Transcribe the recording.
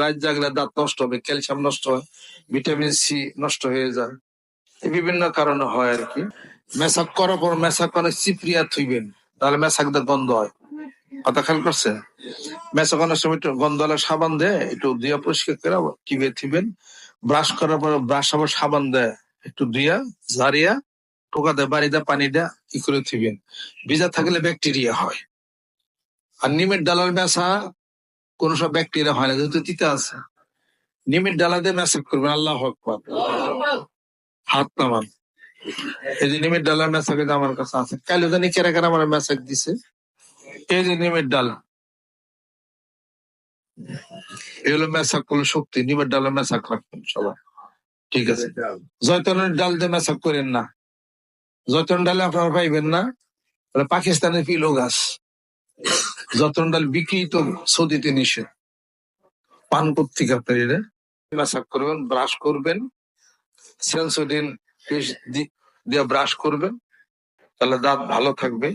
রাত জাগলে দাঁত নষ্ট হবে, ক্যালসিয়াম নষ্ট হয়, ভিটামিন সি নষ্ট হয়ে যায়। বিভিন্ন কারণে হয় আর কি। মেসাক করার পর মেসাক অনেক চিপড়িয়া থইবেন, তাহলে মেসাক গন্ধ হয়। কথা খেয়াল করছেন মেসাক অনেক সময় একটু গন্ধ হলে সাবান দেয়, একটু দিয়া পরিষ্কার করে টিপে থিবেন ব্রাশ করার পর ব্রাশ আবার সাবান দেয়, একটু দিয়া ঝারিয়া টোকা দেয়, বাড়ি দেয়, পানি দেয়, কি করে থিবেন ভিজা থাকলে ব্যাকটেরিয়া হয়। আর নিমের ডালার মেসা কোন সব ব্যাকটেরিয়া হয় না যেহেতু তিতা আছে। নিমের ডালা দিয়ে মেসাক করবেন, আল্লাহ আকবার। হাত নামান। এই যে নিমের মেসাক এই আমার কাছে আছে। কালো জানি কেরা কেরা আমার মেসাক দিছে? এই যে নিমের ডালা। এগুলো মেসাক করলে শক্তি, নিমের ডালের মেসাক রাখবেন সবাই। ঠিক আছে। জয়তনের ডাল দিয়ে মেসাক করেন না। জয়তন ডালে আপনারা পাইবেন না। পাকিস্তানের পিলো গাছ। যতন ডাল বিক্রি তো সৌদিতে নিষেধ। পান করতে আপনার মেসাক করবেন, ব্রাশ করবেন, সেন্সোডিন পেস্ট দিয়ে ব্রাশ করবেন। তাহলে দাঁত ভালো থাকবে।